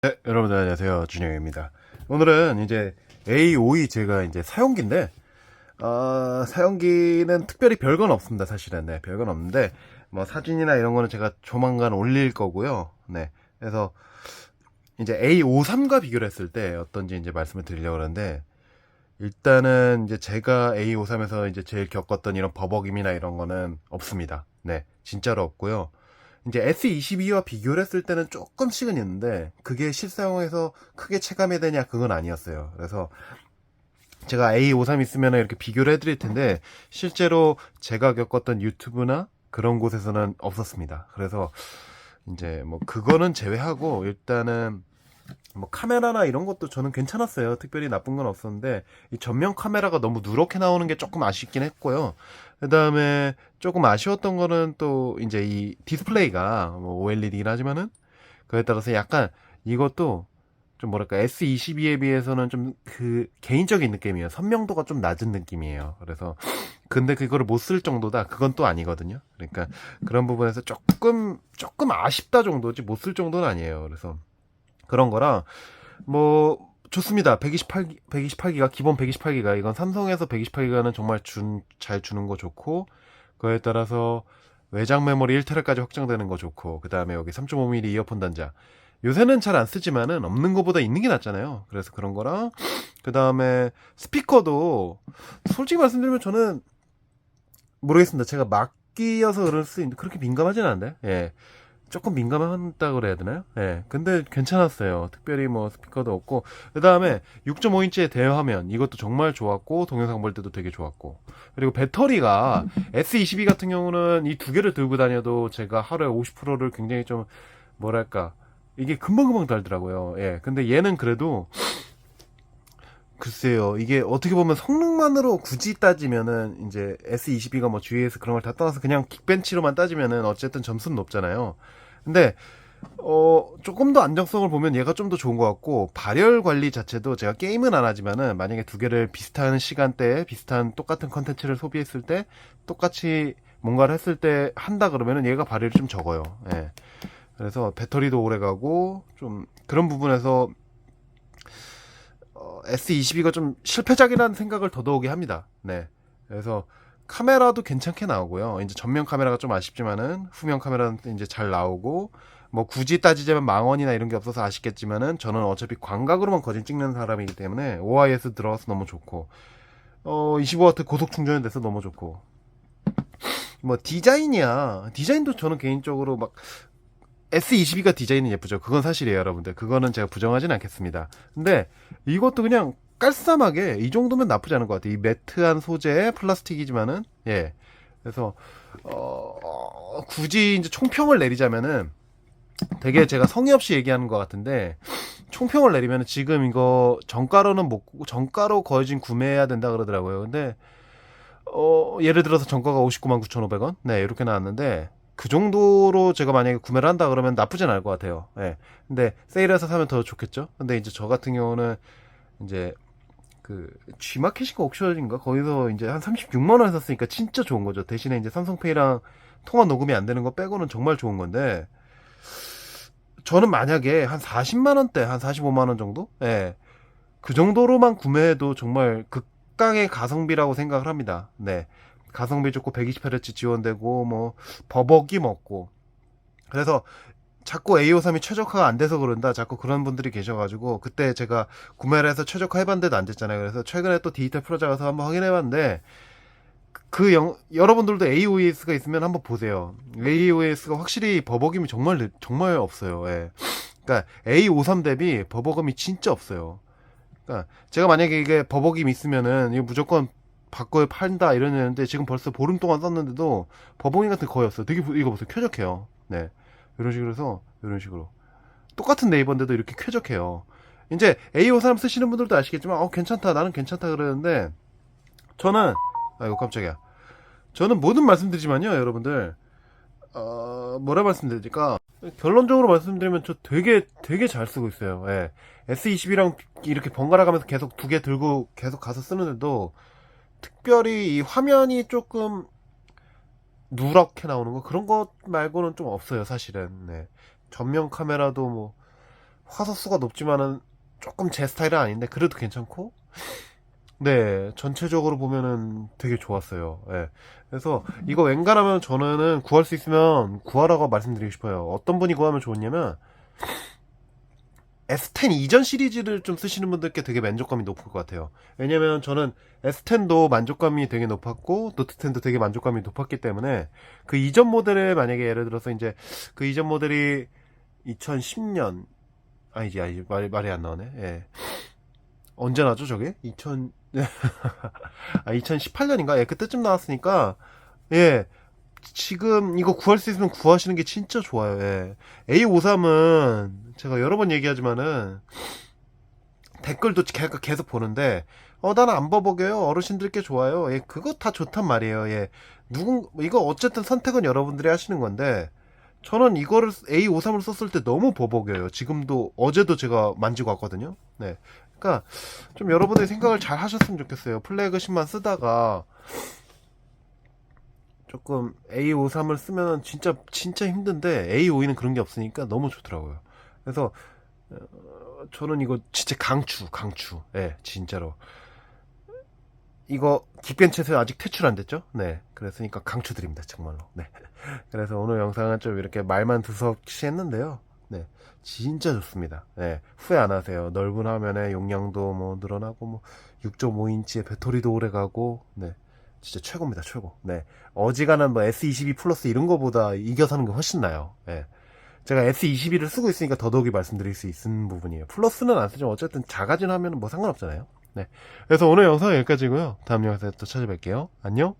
네, 여러분들 안녕하세요. 준영입니다. 오늘은 이제 A52 제가 이제 사용기인데, 어, 사용기는 특별히 별건 없습니다. 사실은. 네, 별건 없는데, 뭐 사진이나 이런 거는 제가 조만간 올릴 거고요. 네. 그래서 이제 A53과 비교를 했을 때 어떤지 이제 말씀을 드리려고 그러는데, 일단은 이제 제가 A53에서 이제 제일 겪었던 이런 버벅임이나 이런 거는 없습니다. 네. 진짜로 없고요. 이제 S22와 비교를 했을 때는 조금씩은 있는데 그게 실사용에서 크게 체감이 되냐 그건 아니었어요. 그래서 제가 A53 있으면 이렇게 비교를 해드릴 텐데 실제로 제가 겪었던 유튜브나 그런 곳에서는 없었습니다. 그래서 이제 뭐 그거는 제외하고 일단은 뭐 카메라나 이런 것도 저는 괜찮았어요. 특별히 나쁜 건 없었는데 이 전면 카메라가 너무 누렇게 나오는 게 조금 아쉽긴 했고요. 그다음에 조금 아쉬웠던 거는 또 이제 이 디스플레이가 뭐 OLED이긴 하지만은 그에 따라서 약간 이것도 좀 뭐랄까 S22에 비해서는 좀 그 개인적인 느낌이에요. 선명도가 좀 낮은 느낌이에요. 그래서 근데 그거를 못 쓸 정도다. 그건 또 아니거든요. 그러니까 그런 부분에서 조금 조금 아쉽다 정도지 못 쓸 정도는 아니에요. 그래서 그런 거랑 뭐 좋습니다. 128 128기가 기본 128기가 이건 삼성에서 128기가는 정말 준 잘 주는 거 좋고 그에 따라서 외장 메모리 1테라까지 확장되는 거 좋고 그 다음에 여기 3.5mm 이어폰 단자 요새는 잘 안 쓰지만은 없는 것보다 있는 게 낫잖아요. 그래서 그런 거랑 그 다음에 스피커도 솔직히 말씀드리면 저는 모르겠습니다. 제가 막기여서 그럴 수 있는데 그렇게 민감하진 않은데. 예. 조금 민감하다 그래야 되나요? 예. 근데 괜찮았어요. 특별히 뭐 스피커도 없고. 그 다음에 6.5인치의 대화면. 이것도 정말 좋았고, 동영상 볼 때도 되게 좋았고. 그리고 배터리가 S22 같은 경우는 이 두 개를 들고 다녀도 제가 하루에 50%를 굉장히 좀, 뭐랄까. 이게 금방금방 달더라고요. 예. 근데 얘는 그래도, 글쎄요. 이게 어떻게 보면 성능만으로 굳이 따지면은 이제 S22가 뭐 주위에서 그런 걸 다 떠나서 그냥 긱벤치로만 따지면은 어쨌든 점수는 높잖아요. 근데 어 조금 더 안정성을 보면 얘가 좀 더 좋은 것 같고 발열 관리 자체도 제가 게임은 안 하지만은 만약에 두 개를 비슷한 시간대에 비슷한 똑같은 컨텐츠를 소비했을 때 똑같이 뭔가를 했을 때 한다 그러면은 얘가 발열이 좀 적어요. 예. 그래서 배터리도 오래 가고 좀 그런 부분에서 어, S22가 좀 실패작이라는 생각을 더더욱이 합니다. 네. 그래서 카메라도 괜찮게 나오고요. 이제 전면 카메라가 좀 아쉽지만은 후면 카메라는 이제 잘 나오고 뭐 굳이 따지자면 망원이나 이런 게 없어서 아쉽겠지만은 저는 어차피 광각으로만 거진 찍는 사람이기 때문에 OIS 들어가서 너무 좋고 어 25W 고속 충전이 돼서 너무 좋고 뭐 디자인이야 디자인도 저는 개인적으로 막 S22가 디자인은 예쁘죠. 그건 사실이에요, 여러분들. 그거는 제가 부정하진 않겠습니다. 근데 이것도 그냥 깔쌈하게 이 정도면 나쁘지 않은 것 같아요. 이 매트한 소재의 플라스틱이지만은 예. 그래서 어 굳이 이제 총평을 내리자면은 되게 제가 성의 없이 얘기하는 것 같은데 총평을 내리면 지금 이거 정가로는 못 정가로 지금 구매해야 된다 그러더라고요. 근데 어 예를 들어서 정가가 59만 9,500원 네 이렇게 나왔는데 그 정도로 제가 만약에 구매를 한다 그러면 나쁘진 않을 것 같아요. 예. 근데 세일해서 사면 더 좋겠죠. 근데 이제 저 같은 경우는 이제 그 G마켓인가 옥션인가 거기서 이제 한 36만 원 샀으니까 진짜 좋은 거죠. 대신에 이제 삼성페이랑 통화 녹음이 안 되는 거 빼고는 정말 좋은 건데 저는 만약에 한 40만 원대, 한 45만 원 정도? 예. 그 정도로만 구매해도 정말 극강의 가성비라고 생각을 합니다. 네. 가성비 좋고 120Hz 지원되고 뭐 버벅이 먹고. 그래서 자꾸 A53이 최적화가 안 돼서 그런다. 자꾸 그런 분들이 계셔가지고 그때 제가 구매를 해서 최적화 해봤는데도 안 됐잖아요. 그래서 최근에 또 디지털 프로자 가서 한번 확인해봤는데 그 영, 여러분들도 AOS가 있으면 한번 보세요. AOS가 확실히 버벅임이 정말 정말 없어요. 예. 그러니까 A53 대비 버벅임이 진짜 없어요. 그러니까 제가 만약에 이게 버벅임 있으면은 이거 무조건 바꿔 판다 이러는데 지금 벌써 보름 동안 썼는데도 버벅이 같은 거 거의 없어요. 되게 이거 보세요. 쾌적해요. 네. 이런 식으로 해서 이런 식으로 똑같은 네이버인데도 이렇게 쾌적해요. 이제 A5 사람 쓰시는 분들도 아시겠지만 어 괜찮다 나는 괜찮다 그러는데 저는 아이고 깜짝이야. 저는 뭐든 말씀드리지만요 여러분들 어 뭐라 말씀드릴까 결론적으로 말씀드리면 저 되게 되게 잘 쓰고 있어요. 예. S22랑 이렇게 번갈아 가면서 계속 두 개 들고 계속 가서 쓰는데도 특별히 이 화면이 조금 누렇게 나오는 거 그런 것 말고는 좀 없어요 사실은 네. 전면 카메라도 뭐 화소수가 높지만은 조금 제 스타일은 아닌데 그래도 괜찮고 네 전체적으로 보면은 되게 좋았어요. 예. 그래서 이거 웬간하면 저는 구할 수 있으면 구하라고 말씀드리고 싶어요. 어떤 분이 구하면 좋냐면 S10 이전 시리즈를 좀 쓰시는 분들께 되게 만족감이 높을 것 같아요. 왜냐면 저는 S10도 만족감이 되게 높았고 노트10도 되게 만족감이 높았기 때문에 그 이전 모델을 만약에 예를 들어서 이제 그 이전 모델이 2010년 아니지 아니지 말이 말이 안 나오네. 예. 언제 나죠 저게? 2000 아 2018년인가? 예 그때쯤 나왔으니까 예 지금 이거 구할 수 있으면 구하시는 게 진짜 좋아요. 예. A53은 제가 여러 번 얘기하지만은 댓글도 개- 계속 보는데 어 나는 안 버벅여요. 어르신들께 좋아요. 예, 그거 다 좋단 말이에요. 예. 누군 이거 어쨌든 선택은 여러분들이 하시는 건데 저는 이거를 A53을 썼을 때 너무 버벅여요. 지금도 어제도 제가 만지고 왔거든요. 네. 그러니까 좀 여러분들이 생각을 잘 하셨으면 좋겠어요. 플래그십만 쓰다가 조금 A53을 쓰면 진짜 진짜 힘든데 A52는 그런 게 없으니까 너무 좋더라고요. 그래서 어, 저는 이거 진짜 강추 강추. 예, 진짜로. 이거 긱벤챗에 아직 퇴출 안 됐죠? 네. 그랬으니까 강추드립니다. 정말로. 네. 그래서 오늘 영상은 좀 이렇게 말만 두석시 했는데요. 네. 진짜 좋습니다. 네. 후회 안 하세요. 넓은 화면에 용량도 뭐 늘어나고 뭐 6.5인치의 배터리도 오래 가고 네. 진짜 최고입니다. 최고. 네. 어지간한 뭐 S22 플러스 이런 거보다 이겨서 하는 게 훨씬 나요. 네. 제가 S22를 쓰고 있으니까 더더욱이 말씀드릴 수 있는 부분이에요. 플러스는 안 쓰지만 어쨌든 작아진 화면은 뭐 상관없잖아요. 네. 그래서 오늘 영상은 여기까지고요. 다음 영상에 또 찾아뵐게요. 안녕.